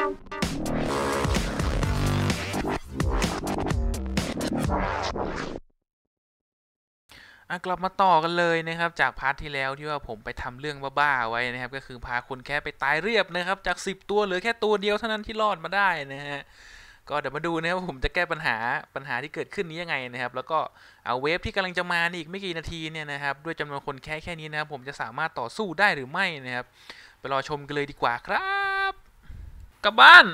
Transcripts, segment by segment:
กลับมาต่อกันเลยนะครับจากพาร์ทที่แล้วที่ว่าผมไปทำเรื่องบ้าๆไว้นะครับก็คือพาคนแค่ไปตายเรียบนะครับจาก 10 ตัวเหลือแค่ตัวเดียวเท่านั้นที่รอดมาได้นะฮะก็เดี๋ยวมาดูนะครับผมจะแก้ปัญหาปัญหาที่เกิดขึ้นนี้ยังไงนะครับ แล้วก็เอาเวฟที่กำลังจะมานี่อีกไม่กี่นาทีเนี่ยนะครับด้วยจำนวนคนแค่แค่นี้นะครับผมจะสามารถต่อสู้ได้หรือไม่นะครับไปรอชมกันเลยดีกว่าครับ กลับบ้าน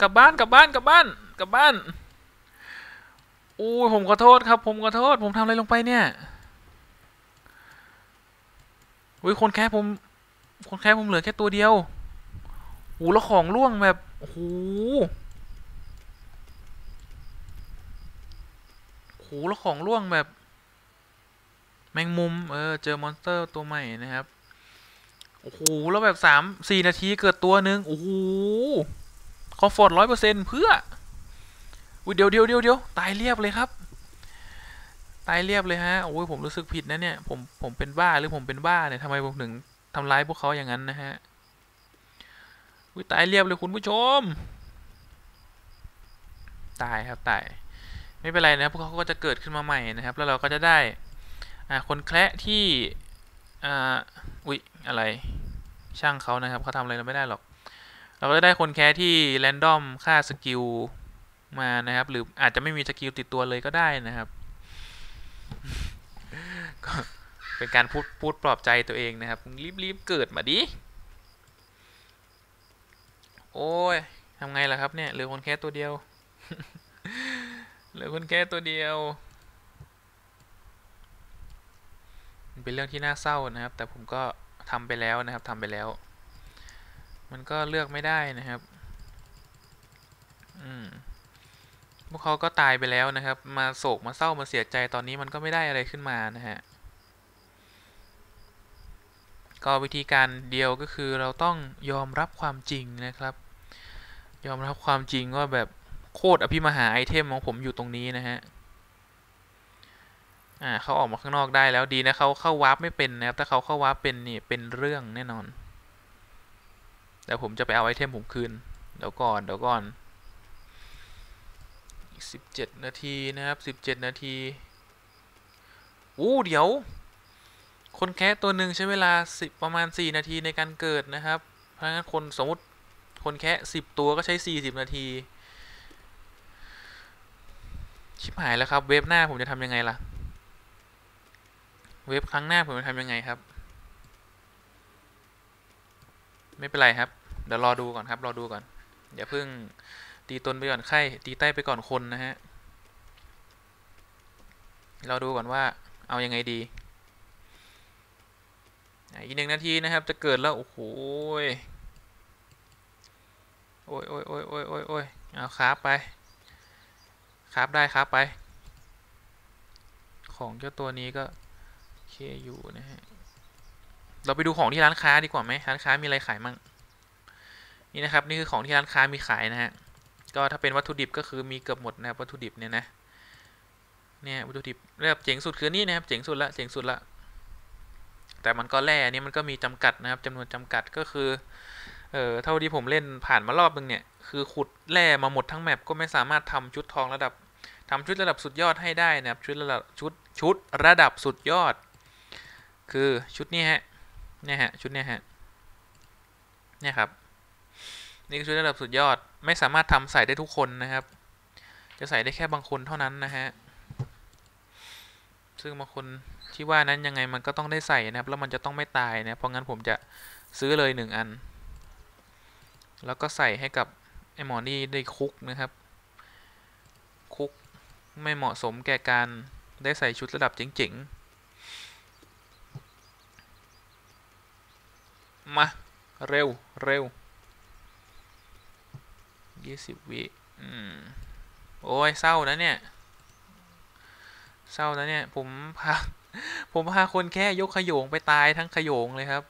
กลับบ้านกลับบ้านกลับบ้านกลับบ้านอู้ผมขอโทษครับ ผมขอโทษ ผมทำอะไรลงไปเนี่ยอุ้ยคนแค่ผม คนแค่ผมเหลือแค่ตัวเดียวโอ้แล้วของร่วงแบบโอ้โห โหแล้วของร่วงแบบ แมงมุม เออ เจอมอนสเตอร์ตัวใหม่นะครับ โอ้โห แล้วแบบสามสี่นาทีเกิดตัวหนึ่งโอ้โห คอมฟอร์ตร้อยเปอร์เซ็นเพื่ออุ้ยเดี๋ยวเดี๋ยวเดี๋ยวเดี๋ยวตายเรียบเลยครับ ตายเรียบเลยฮะ โอ้ยผมรู้สึกผิดนะเนี่ย ผม ผมเป็นบ้าหรือผมเป็นบ้าเนี่ยทำไมผมถึงทำร้ายพวกเขาอย่างนั้นนะฮะอุ้ยตายเรียบเลยคุณผู้ชม ตายครับตาย ไม่เป็นไรนะพวกเขาก็จะเกิดขึ้นมาใหม่นะครับ แล้วเราก็จะได้คนแคระที่ออุ๊ยอะไรช่างเขานะครับเขาทำอะไรเราไม่ได้หรอก เราก็จะได้คนแคร์ที่แรนดอมค่าสกิลมานะครับ หรืออาจจะไม่มีสกิลติดตัวเลยก็ได้นะครับก็เป็นการพูดพูดปลอบใจตัวเองนะครับรีบรีบเกิดมาดิโอ้ยทำไงล่ะครับเนี่ยเหลือคนแค่ตัวเดียว เหลือคนแค่ตัวเดียว มันเป็นเรื่องที่น่าเศร้านะครับ แต่ผมก็ทำไปแล้วนะครับทำไปแล้ว มันก็เลือกไม่ได้นะครับ อืมพวกเขาก็ตายไปแล้วนะครับ มาโศกมาเศร้ามาเสียใจตอนนี้มันก็ไม่ได้อะไรขึ้นมานะฮะ ก็วิธีการเดียวก็คือเราต้องยอมรับความจริงนะครับ ยอมรับความจริงว่าแบบ โคตรอภิมหาไอเทมของผมอยู่ตรงนี้นะฮะ อ่าเขาออกมาข้างนอกได้แล้วดีนะเขาเข้าวาร์ปไม่เป็นนะครับ ถ้าเขาเข้าวาร์ปเป็นนี่เป็นเรื่องแน่นอน แต่ผมจะไปเอาไอเทมผมคืน เดี๋ยวก่อนเดี๋ยวก่อนอีกสิบเจ็ดนาทีนะครับสิบเจ็ดนาทีอู้เดี๋ยว คนแคสตัวหนึ่งใช้เวลาสิบประมาณสี่นาทีในการเกิดนะครับ เพราะงั้นคนสมมติคนแคะสิบตัวก็ใช้สี่สิบนาที ชิบหายแล้วครับ เว็บหน้าผมจะทำยังไงล่ะ เว็บครั้งหน้าผมจะทำยังไงครับ ไม่เป็นไรครับ เดี๋ยวรอดูก่อนครับ รอดูก่อน อย่าเพิ่งตีตนไปก่อนไข่ตีใต้ไปก่อนคนนะฮะ เราดูก่อนว่าเอายังไงดี อีกหนึ่งนาทีนะครับ จะเกิดแล้ว โอ้โหโอ้ยโอ้ยโอ้ยโอ้ยโอ้ยโอ้ยเอาคราฟไป คราฟได้คราฟไป ของเจ้าตัวนี้ก็เคอยู่นะฮะเราไปดูของที่ร้านค้าดีกว่าไหมร้านค้ามีอะไรขายมั่งนี่นะครับนี่คือของที่ร้านค้ามีขายนะฮะก็ถ้าเป็นวัตถุดิบก็คือมีเกือบหมดนะครับวัตถุดิบเนี่ยนะเนี่ยวัตถุดิบเรียบเจ๋งสุดคือนี่นะครับเจ๋งสุดละเจ๋งสุดละแต่มันก็แร่นี่มันก็มีจำกัดนะครับจำนวนจำกัดก็คือเออเท่าที่ผมเล่นผ่านมารอบนึงเนี่ยคือขุดแร่มาหมดทั้งแมปก็ไม่สามารถทำชุดทองระดับ ทำชุดระดับสุดยอดให้ได้นะครับชุดระดับชุดชุดระดับสุดยอด คือชุดนี้ฮะเนี่ยฮะชุดนี้ฮะเนี่ยครับนี่คือชุดระดับสุดยอดไม่สามารถทำใส่ได้ทุกคนนะครับ จะใส่ได้แค่บางคนเท่านั้นนะฮะซึ่งบางคนที่ว่านั้นยังไงมันก็ต้องได้ใส่นะครับ แล้วมันจะต้องไม่ตายนะเพราะงั้นผมจะซื้อเลยหนึ่งอัน แล้วก็ใส่ให้กับไอหมอนี่ได้คุกนะครับ ไม่เหมาะสมแก่การได้ใส่ชุดระดับเจ๋งๆ มา เร็ว เร็วยี่สิบวิอืม โอ้ยเศร้านะเนี่ย เศร้านะเนี่ย ผมพาผมพาคนแค่ยกขยงไปตายทั้งขยงเลยครับ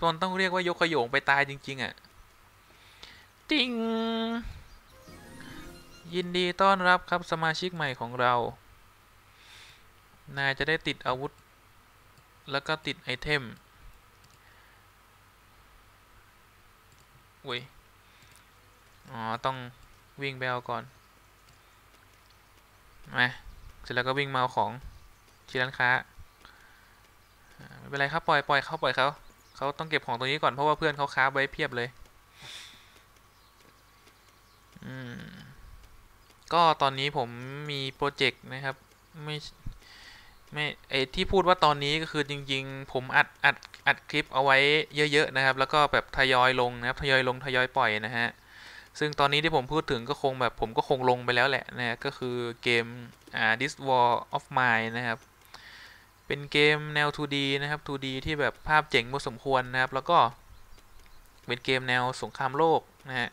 ตนต้องเรียกว่ายกขยงไปตายจริง ๆอะ่ะ ติง ยินดีต้อนรับครับสมาชิกใหม่ของเรา นายจะได้ติดอาวุธ แล้วก็ติดไอเทมอุ้ย อ๋อ ต้องวิ่งไปเอาก่อนมาเสร็จแล้วก็วิ่งมาเอาของที่ร้านค้า ไม่เป็นไรครับปล่อยปล่อยเขาปล่อยเขาเขาต้องเก็บของตรงนี้ก่อนเพราะว่าเพื่อนเขาค้าไว้เพียบเลย อืม ก็ตอนนี้ผมมีโปรเจกต์นะครับ ไม่ไม่ไอที่พูดว่าตอนนี้ก็คือจริง ๆ ผมอัดอัดอัดคลิปเอาไว้เยอะ ๆ นะครับ แล้วก็แบบทยอยลงนะครับทยอยลงทยอยปล่อยนะฮะซึ่งตอนนี้ที่ผมพูดถึงก็คงแบบผมก็คงลงไปแล้วแหละนะฮะก็คือเกมอ่า This War of Mine นะครับ เป็นเกมแนว 2D นะครับ 2D ที่แบบภาพเจ๋งพอสมควรนะครับ แล้วก็เป็นเกมแนวสงครามโลกนะฮะ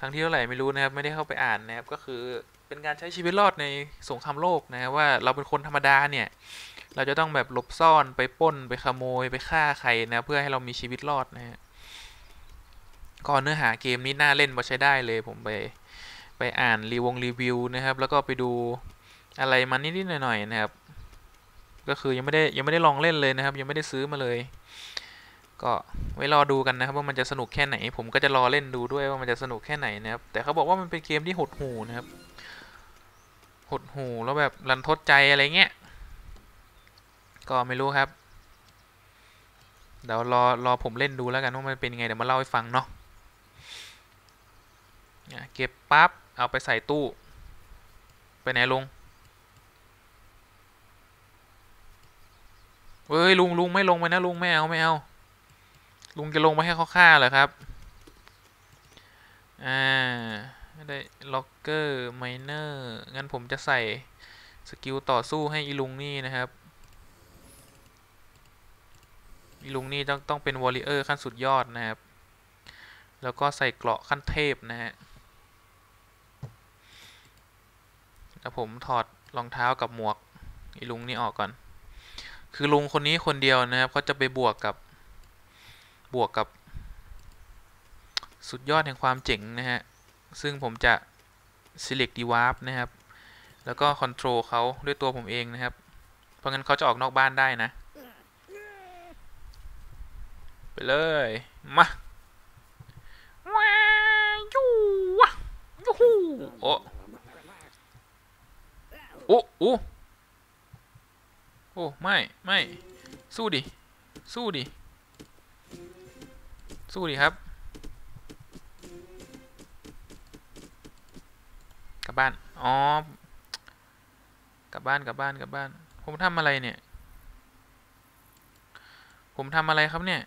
ครั้งที่เท่าไหร่ไม่รู้นะครับ ไม่ได้เข้าไปอ่านนะครับ ก็คือเป็นการใช้ชีวิตรอดในสงครามโลกนะครับว่าเราเป็นคนธรรมดาเนี่ย เราจะต้องแบบหลบซ่อนไปป้นไปขโมยไปฆ่าใครนะ เพื่อให้เรามีชีวิตรอดนะฮะก็เนื้อหาเกมนี้น่าเล่นพอใช้ได้เลยผมไปไปอ่านรีวงรีวิวนะครับ แล้วก็ไปดูอะไรมานิดๆหน่อยๆนะครับ ก็คือยังไม่ได้ยังไม่ได้ลองเล่นเลยนะครับ ยังไม่ได้ซื้อมาเลย ก็ไว้รอดูกันนะครับว่ามันจะสนุกแค่ไหน ผมก็จะรอเล่นดูด้วยว่ามันจะสนุกแค่ไหนนะครับแต่เขาบอกว่ามันเป็นเกมที่หดหูนะครับหดหูแล้วแบบรันทดใจอะไรเงี้ยก็ไม่รู้ครับเดี๋ยวรอรอผมเล่นดูแล้วกันว่ามันเป็นยังไงเดี๋ยวมาเล่าให้ฟังเนาะเนี่ยเก็บปั๊บเอาไปใส่ตู้ ไปไหนลุงเฮ้ยลุงลุงไม่ลงไปนะลุงไม่เอาไม่เอา ลุงจะลงไปให้เขาฆ่าเหรอครับ อ่า ได้ล็อกเกอร์ไมเนอร์ งั้นผมจะใส่สกิลต่อสู้ให้อีลุงนี่นะครับ อีลุงนี่ต้องต้องเป็นวอริเออร์ขั้นสุดยอดนะครับ แล้วก็ใส่เกราะขั้นเทพนะฮะ แล้วผมถอดรองเท้ากับหมวกอีลุงนี่ออกก่อน คือลุงคนนี้คนเดียวนะครับเขาจะไปบวกกับ บวกกับ สุดยอดแห่งความเจ๋งนะฮะ ซึ่งผมจะ select d e w a r p นะครับ แล้วก็ control เขาด้วยตัวผมเองนะครับ เพราะงั้นเขาจะออกนอกบ้านได้นะ ไปเลย มาว้ายูวะยูฮูโอ้โอ้โอ้โอ้ไม่ ไม่ สู้ดิ สู้ดิ สู้ดิครับ กลับบ้าน อ๋อ กลับบ้านกลับบ้านกลับบ้าน ผมทำอะไรเนี่ย ผมทำอะไรครับเนี่ย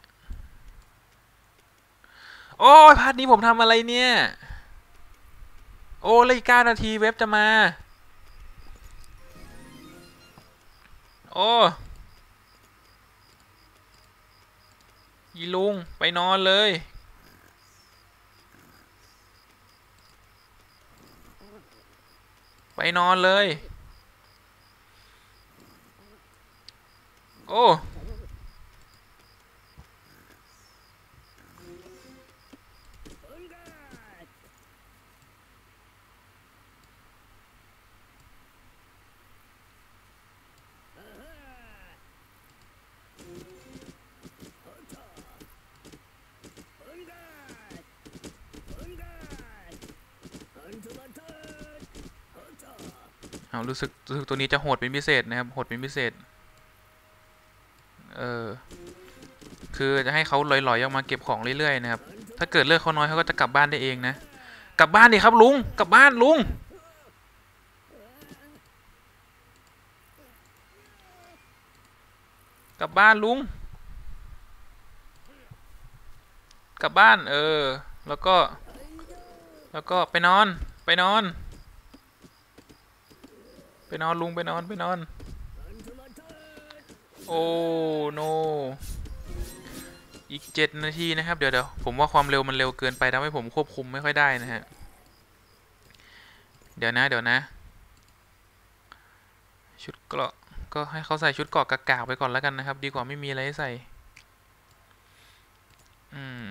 โอ้ยพาร์ทนี้ผมทำอะไรเนี่ย โอ้เลยเก้านาทีเว็บจะมา โอ้ ยีลุง ไปนอนเลย ไปนอนเลย โอ้ เอารู้สึกรู้สึกตัวนี้จะโหดเป็นพิเศษนะครับโหดเป็นพิเศษ เออคือจะให้เขาลอยๆออกมาเก็บของเรื่อยๆนะครับ ถ้าเกิดเลือกเขาน้อยเขาก็จะกลับบ้านได้เองนะ กลับบ้านดิครับลุง กลับบ้านลุง กลับบ้านลุง กลับบ้านเออ แล้วก็ แล้วก็ไปนอน ไปนอน นอนลุงไปนอนไปนอน โอ้โน อีกเจ็ดนาทีนะครับ เดี๋ยวเดี๋ยวผมว่าความเร็วมันเร็วเกินไปทำให้ผมควบคุมไม่ค่อยได้นะฮะ เดี๋ยวนะเดี๋ยวนะ ชุดเกราะก็ให้เขาใส่ชุดเกราะกากๆไปก่อนแล้วกันนะครับ ดีกว่าไม่มีอะไรให้ใส่ อืม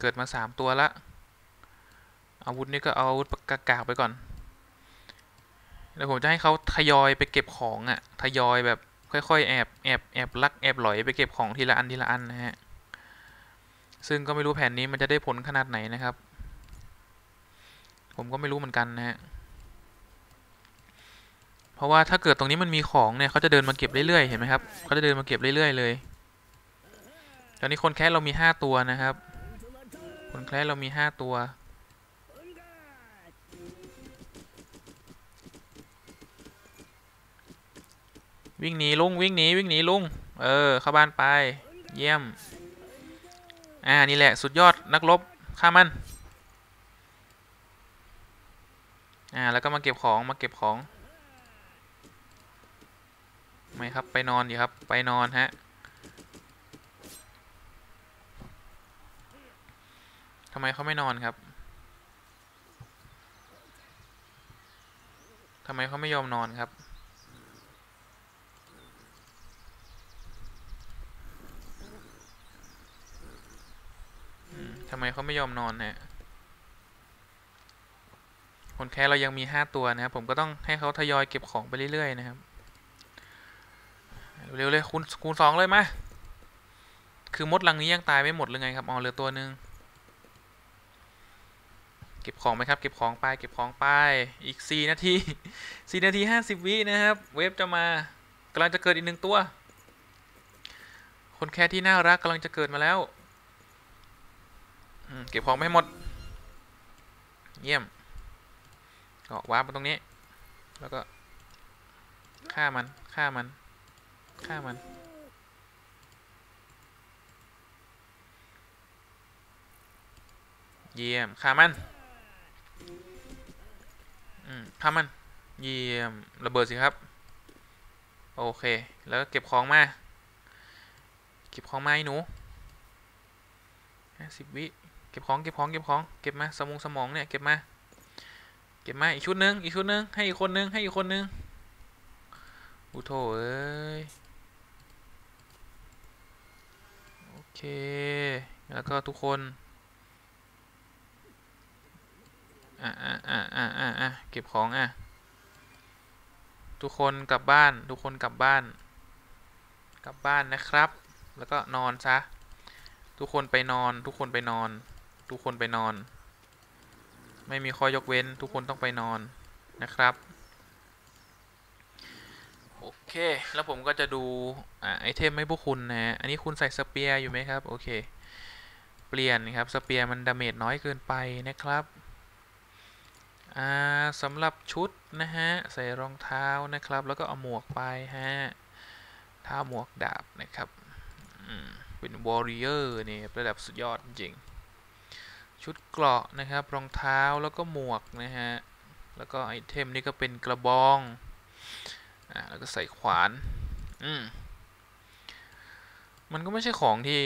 เกิดมาสามตัวละอาวุธนี่ก็เอาอาวุธกากๆไปก่อน ดี๋ยวผมจะให้เขาทยอยไปเก็บของอะ่ะทยอยแบบค่อยๆแอบแอบแอบลักแอบหลอยไปเก็บของทีละอันทีละอันนะฮะซึ่งก็ไม่รู้แผนนี้มันจะได้ผลขนาดไหนนะครับ ผมก็ไม่รู้เหมือนกันนะฮะเพราะว่าถ้าเกิดตรงนี้มันมีของเนี่ยเขาจะเดินมาเก็บเรื่อยๆเห็นไหมครับเขาจะเดินมาเก็บเรื่อยๆเลย ตอนนี้คนแคสเรามีห้าตัวนะครับ คนแคสเรามีห้าตัว วิ่งหนีลุงวิ่งหนีวิ่งหนีลุง เออ เข้าบ้านไป เยี่ยม อ่า นี่แหละสุดยอดนักรบฆ่ามัน อ่า แล้วก็มาเก็บของมาเก็บของ ไม่ครับไปนอนดีครับไปนอนฮะ ทำไมเขาไม่นอนครับทำไมเขาไม่ยอมนอนครับ ทำไม เขาไม่ยอมนอนเนี่ยคนแค่เรายังมีห้าตัวนะครับ ผมก็ต้องให้เขาทยอยเก็บของไปเรื่อยๆนะครับ เร็วๆเลยคูณคูณสองเลยมาคือมดลังนี้ยังตายไม่หมดเลยไงครับเอาเหลือตัวหนึ่งเก็บของไหมครับ เก็บของไป เก็บของไป อีกสี่นาทีสี่นาทีห้าสิบวินะครับ เวฟจะมากำลังจะเกิดอีกหนึ่งตัว คนแค่ที่น่ารักกำลังจะเกิดมาแล้ว เก็บของไม่หมด เยี่ยมก็วาร์ปมาตรงนี้ แล้วก็ฆ่ามันฆ่ามันฆ่ามัน เยี่ยมฆ่ามันอืมฆ่ามัน เยี่ยมระเบิดสิครับ โอเค แล้วก็เก็บของมา เก็บของมาไอ้หนูห้าสิบวิ เก็บของเก็บของเก็บของเก็บมาสมองสมองเนี่ยเก็บมาเก็บมาอีกชุดหนึ่งอีกชุดหนึ่งให้อีกคนหนึ่งให้อีกคนหนึ่งอุโถเอ้ยโอเคแล้วก็ทุกคนอะอะอะอะอะอะเก็บของอะทุกคนกลับบ้านทุกคนกลับบ้าน กลับบ้านนะครับ แล้วก็นอนซะทุกคนไปนอนทุกคนไปนอน ทุกคนไปนอน ไม่มีข้อยกเว้นทุกคนต้องไปนอนนะครับ โอเค แล้วผมก็จะดูอไอเทมให้พวกคุณนะ อันนี้คุณใส่สเปียร์อยู่ไหมครับ โอเค เปลี่ยนครับ สเปียร์มันดาเมจน้อยเกินไปนะครับสำหรับชุดนะฮะ ใส่รองเท้านะครับ แล้วก็เอาหมวกไปฮะท้าหมวกดาบนะครับเป็นวอริเออร์นี่ระดับสุดยอดจริง ชุดเกราะนะครับ รองเท้าแล้วก็หมวกนะฮะ แล้วก็ไอเทมนี่ก็เป็นกระบอง อ่า แล้วก็ใส่ขวาน อืม มันก็ไม่ใช่ของที่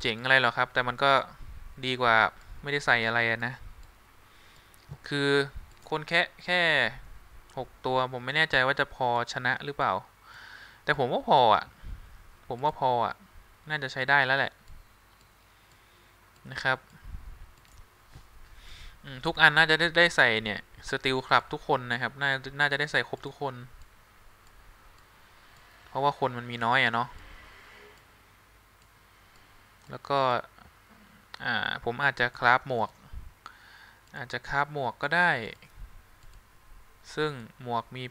เจ๋งอะไรหรอกครับ แต่มันก็ดีกว่าไม่ได้ใส่อะไรนะ คือคนแค่แค่หกตัวผมไม่แน่ใจว่าจะพอชนะหรือเปล่า แต่ผมว่าพออะ ผมว่าพออะ น่าจะใช้ได้แล้วแหละนะครับ ทุกอันน่าจะได้ได้ใส่เนี่ยสติลคลับทุกคนนะครับ น่าน่าจะได้ใส่ครบทุกคน เพราะว่าคนมันมีน้อยอะเนาะแล้วก็อ่าผมอาจจะคราฟหมวก อาจจะคราฟหมวกก็ได้ ซึ่งหมวกมี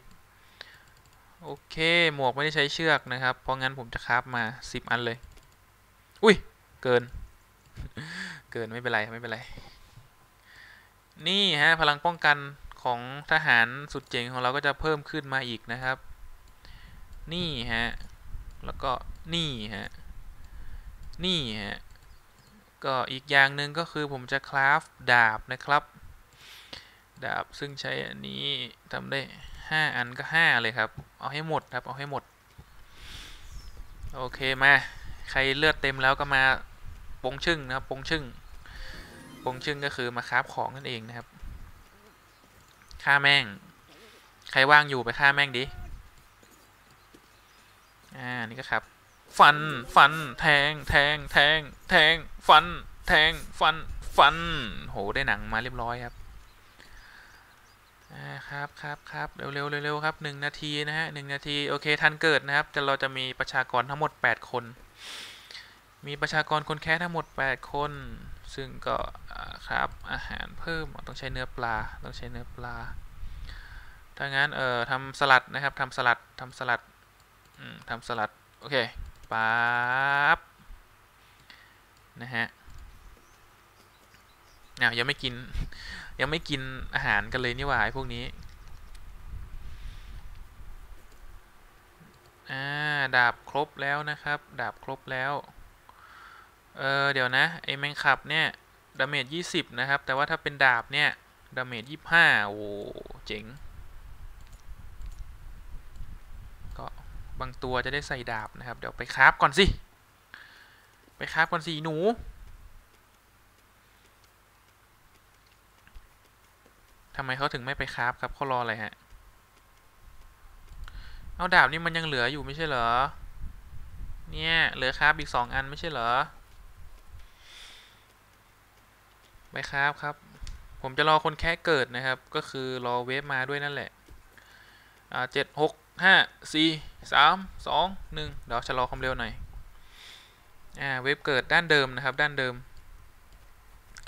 โอเค หมวกไม่ได้ใช้เชือกนะครับ เพราะงั้นผมจะคราฟมาสิบอันเลย อุ้ย เกิน เกินไม่เป็นไร ไม่เป็นไร นี่ฮะพลังป้องกันของทหารสุดเจ๋งของเราก็จะเพิ่มขึ้นมาอีกนะครับ นี่ฮะ แล้วก็นี่ฮะ นี่ฮะ ก็อีกอย่างหนึ่งก็คือผมจะคราฟดาบนะครับ ดาบซึ่งใช้อันนี้ทำได้ห้าอันก็ห้าเลยครับ เอาให้หมดครับ เอาให้หมด โอเคมา ใครเลือดเต็มแล้วก็มาปงชึ่งนะครับปงชึ่ง ปงชึ่งก็คือมาคราฟของนั่นเองนะครับฆ่าแม่ง ใครว่างอยู่ไปฆ่าแม่งดิ อ่า นี่ก็ครับ ฟัน ฟัน แทง แทง แทง แทง ฟัน แทง ฟัน ฟัน โห ได้หนังมาเรียบร้อยครับ อ่า ครับครับครับเร็วเร็วเร็วเร็วครับหนึ่งนาทีนะฮะหนึ่งนาที โอเค ทันเกิดนะครับ จะเราจะมีประชากรทั้งหมด8คน มีประชากรคนแค่ทั้งหมด8คน ซึ่งก็ครับอาหารเพิ่มต้องใช้เนื้อปลาต้องใช้เนื้อปลาถ้างั้นเอ่อทำสลัดนะครับทำสลัดทำสลัดทำสลัดโอเคปั๊บนะฮะอ้าวยังไม่กินยังไม่กินอาหารกันเลยนี่หว่าไอ้พวกนี้อ่าดาบครบแล้วนะครับ ดาบครบแล้ว เออเดี๋ยวนะไอแมงขับเนี่ยดาเมจ20 นะครับ แต่ว่าถ้าเป็นดาบเนี่ยดาเมจ25 โอ้เจ๋ง ก็บางตัวจะได้ใส่ดาบนะครับ เดี๋ยวไปคราฟก่อนสิ ไปคราฟก่อนสิหนู ทำไมเขาถึงไม่ไปคราฟครับเขารออะไรฮะ เอาดาบนี่มันยังเหลืออยู่ไม่ใช่เหรอ เนี่ยเหลือคราฟอีกสองอันไม่ใช่เหรอ ไปคราฟครับ ผมจะรอคนแค่เกิดนะครับ ก็คือรอเวฟมาด้วยนั่นแหละอ่าเจ็ดหกห้าสี่สามสองหนึ่งเดี๋ยวชะลอความเร็วหน่อยอ่าเวฟเกิดด้านเดิมนะครับ ด้านเดิม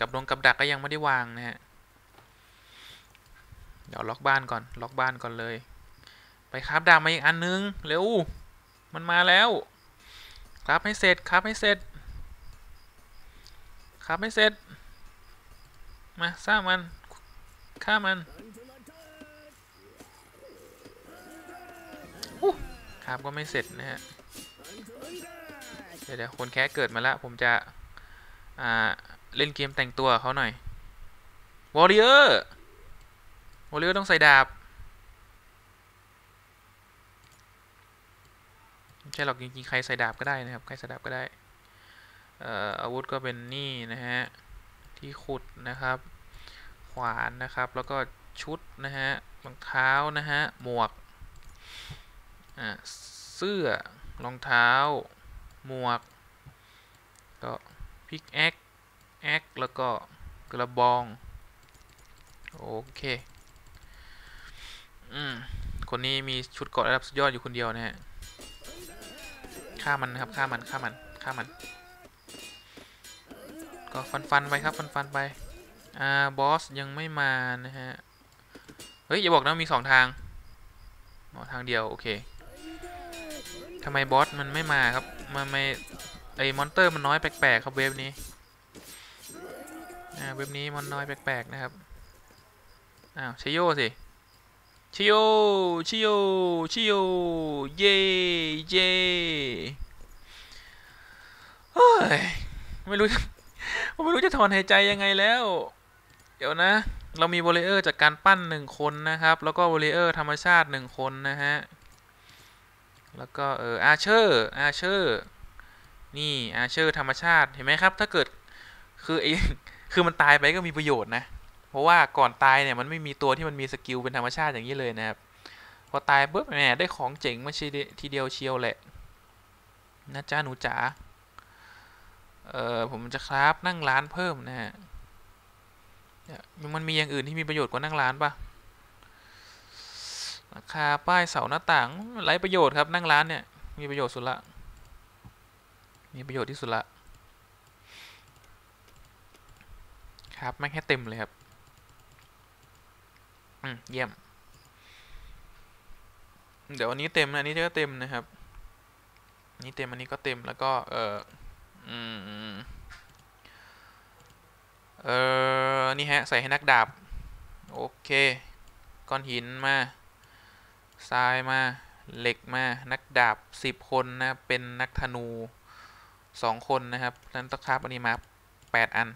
กับลงกับดักก็ยังไม่ได้วางนะฮะเดี๋ยวล็อกบ้านก่อน ล็อกบ้านก่อนเลย ไปคราฟดาบมาอีกอันนึง เร็ว มันมาแล้ว คราฟให้เสร็จ คราฟให้เสร็จ คราฟให้เสร็จ มาสร้างมันฆ่ามันอู้คราฟก็ไม่เสร็จนะฮะเดี๋ยวเดี๋ยวคนแค่เกิดมาแล้ว ผมจะอ่าเล่นเกมแต่งตัวกับเขาหน่อยวอริเออร์วอริเออร์ต้องใส่ดาบไม่ใช่หรอกจริงๆใครใส่ดาบก็ได้นะครับ ใครใส่ดาบก็ได้ เอ่ออาวุธก็เป็นนี่นะฮะ ที่ขุดนะครับ ขวานนะครับ แล้วก็ชุดนะฮะรองเท้านะฮะ หมวกเสื้อ รองเท้า หมวก ก็พิกแอคแอคแล้วก็กระบอง โอเค อืม คนนี้มีชุดเกราะระดับสุดยอดอยู่คนเดียวนะฮะ ฆ่ามันนะครับ ฆ่ามัน ฆ่ามัน ฆ่ามัน ก็ฟันฟันๆไปครับฟันฟันๆไป อ่า บอส ยังไม่มานะฮะ เฮ้ย อย่าบอกนะมีสองทางอ๋อทางเดียว โอเคทำไมบอส มันไม่มาครับ มันไม่ ไอมอนเตอร์มันน้อยแปลกๆครับเว็บนี้ อ่า เว็บนี้มันน้อยแปลกๆนะครับ อ้าวชิโยสิชิโยชิโยชิโยเย่เย่เฮ้ย ไม่รู้จะ ไม่รู้จะถอนหายใจยังไงแล้ว เดี๋ยวนะ เรามีวอลเลเยอร์จากการปั้นหนึ่งคนนะครับ แล้วก็วอลเลเยอร์ธรรมชาติหนึ่งคนนะฮะ แล้วก็เอออาเชอร์อาเชอร์นี่อาเชอร์ธรรมชาติเห็นไหมครับ ถ้าเกิดคือไอคือมันตายไปก็มีประโยชน์นะ เพราะว่าก่อนตายเนี่ยมันไม่มีตัวที่มันมีสกิลเป็นธรรมชาติอย่างนี้เลยนะครับ พอตายปุ๊บแหมได้ของเจ๋งมาชีทีเดียวเชียวแหละนะจ้าหนูจ๋า เอ่อผมจะคราฟนั่งร้านเพิ่มนะฮะมันมีอย่างอื่นที่มีประโยชน์กว่านั่งร้านปะราคาป้ายเสาหน้าต่างไร้ประโยชน์ครับนั่งร้านเนี่ยมีประโยชน์สุดละ มีประโยชน์ที่สุดละ ครับแม่งแค่เต็มเลยครับ อืมเยี่ยม เดี๋ยวอันนี้เต็มนะอันนี้ก็เต็มนะครับนนี้เต็มอันนี้ก็เต็มแล้วก็เออ อืมเออนี่ฮะ ใส่ให้นักดาบ โอเค ก้อนหินมา ทรายมา เหล็กมา นักดาบสิบคนนะ เป็นนักธนูสองคนนะครับ นั้นต้องคาบอันนี้มาแปดอัน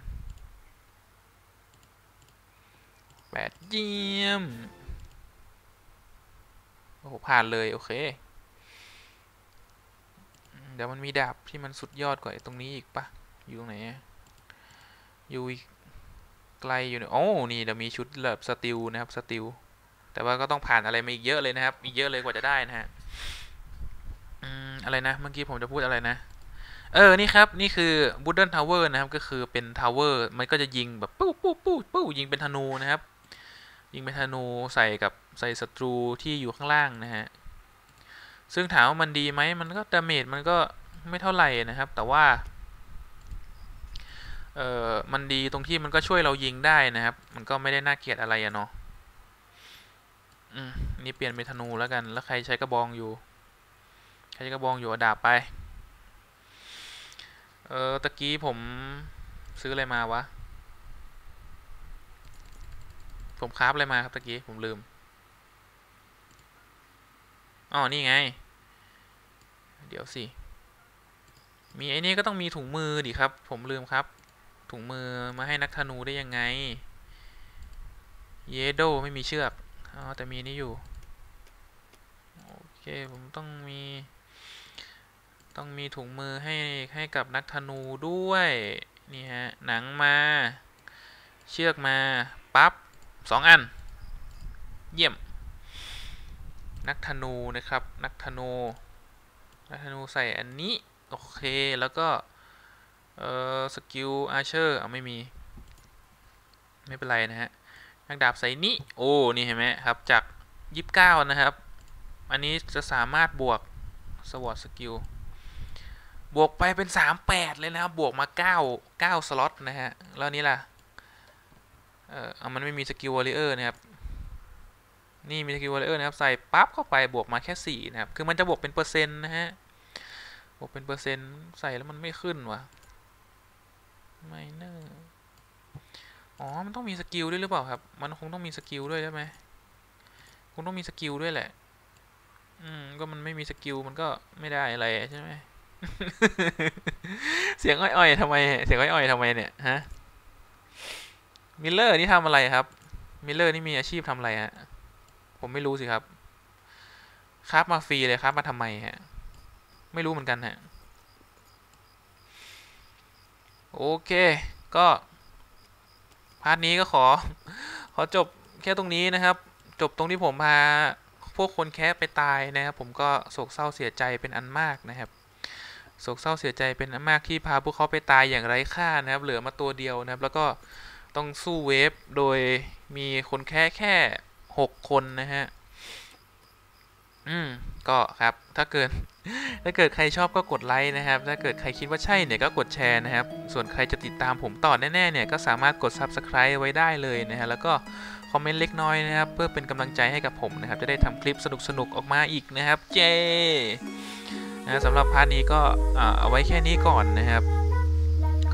แปดเยี่ยม โอ้โหผ่านเลย โอเค เดี๋ยวมันมีดาบที่มันสุดยอดกว่าตรงนี้อีกปะอยู่ตรงไหนอยู่อีกไกลอยู่เนี่ยโอ้นี่เดี๋ยวมีชุดแบบสติลนะครับสติลแต่ว่าก็ต้องผ่านอะไรมาอีกเยอะเลยนะครับ อีกเยอะเลยกว่าจะได้นะฮะอืมอะไรนะเมื่อกี้ผมจะพูดอะไรนะ เออนี่ครับนี่คือ Wooden Tower นะครับก็คือเป็น Tower มันก็จะยิงแบบปุ๊บปุ๊บปุ๊บปุ๊บยิงเป็นธนูนะครับ ยิงเป็นธนูใส่กับใส่ศัตรูที่อยู่ข้างล่างนะฮะ ซึ่งถามว่ามันดีไหมมันก็ดาเมจมันก็ไม่เท่าไหร่นะครับ แต่ว่าเออมันดีตรงที่มันก็ช่วยเรายิงได้นะครับ มันก็ไม่ได้น่าเกลียดอะไรอะเนาะอืมนี่เปลี่ยนเป็นธนูแล้วกัน แล้วใครใช้กระบองอยู่ ใครใช้กระบองอยู่อดาบไป เออตะกี้ผมซื้ออะไรมาวะ ผมคราฟอะไรมาครับตะกี้ผมลืม อ๋อ นี่ไง เดี๋ยวสิ มีไอ้นี่ก็ต้องมีถุงมือดิครับ ผมลืมครับ ถุงมือมาให้นักธนูได้ยังไง เยโดไม่มีเชือก อ๋อ แต่มีนี่อยู่ โอเค ผมต้องมี ต้องมีถุงมือให้ให้กับนักธนูด้วย นี่ฮะ หนังมา เชือกมา ปั๊บสองอัน เยี่ยม นักธนูนะครับ นักธนู ธนูใส่อันนี้ โอเค แล้วก็ เอ่อ สกิลอาร์เชอร์เอาไม่มี ไม่เป็นไรนะฮะนักดาบใส่นี้ โอ้ นี่เห็นไหมครับ จากยี่สิบเก้านะครับ อันนี้จะสามารถบวกสวอตสกิล บวกไปเป็นสามแปดเลยนะครับ บวกมาเก้าเก้าสล็อตนะฮะ แล้วนี้ล่ะ เออเอามันไม่มีสกิลวอริเออร์นะครับนี่มีสกิลวอริเออร์นะครับ ใส่ปั๊บเข้าไปบวกมาแค่สี่นะครับ คือมันจะบวกเป็นเปอร์เซ็นต์นะฮะ บวกเป็นเปอร์เซ็นต์ใส่แล้วมันไม่ขึ้นว่ะไม่เนอร์อ๋อ มันต้องมีสกิลด้วยหรือเปล่าครับ มันคงต้องมีสกิลด้วยใช่ไหมคงต้องมีสกิลด้วยแหละ อืม ก็มันไม่มีสกิลมันก็ไม่ได้อะไรใช่ไหม เสียงอ้อยๆทำไม เสียงอ้อยๆทำไมเนี่ยฮะ มิลเลอร์นี่ทำอะไรครับ มิลเลอร์นี่มีอาชีพทำอะไรฮะ ผมไม่รู้สิครับ ครับมาฟรีเลยครับมาทำไมฮะ ไม่รู้เหมือนกันฮะโอเค ก็ พาร์ทนี้ก็ขอ ขอจบแค่ตรงนี้นะครับ จบตรงที่ผมพาพวกคนแคะไปตายนะครับ ผมก็โศกเศร้าเสียใจเป็นอันมากนะครับโศกเศร้าเสียใจเป็นอันมากที่พาพวกเขาไปตายอย่างไร้ค่านะครับ เหลือมาตัวเดียวนะครับ แล้วก็ต้องสู้เวฟโดยมีคนแค่แค่หกคนนะฮะ อืมก็ครับ ถ้าเกิด ถ้าเกิดใครชอบก็กดไลค์นะครับ ถ้าเกิดใครคิดว่าใช่เนี่ยก็กดแชร์นะครับ ส่วนใครจะติดตามผมต่อแน่ๆเนี่ยก็สามารถกด Subscribe ไว้ได้เลยนะฮะ แล้วก็คอมเมนต์เล็กน้อยนะครับ เพื่อเป็นกำลังใจให้กับผมนะครับ จะได้ทำคลิปสนุกๆออกมาอีกนะครับ เจ้นะสำหรับพาร์ทนี้ก็เอาไว้แค่นี้ก่อนนะครับ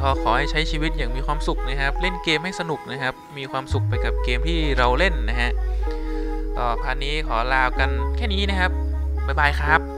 ก็ขอให้ใช้ชีวิตอย่างมีความสุขนะครับ เล่นเกมให้สนุกนะครับ มีความสุขไปกับเกมที่เราเล่นนะฮะ ก็พาร์ทนี้ขอลากันแค่นี้นะครับ บ๊ายบายครับ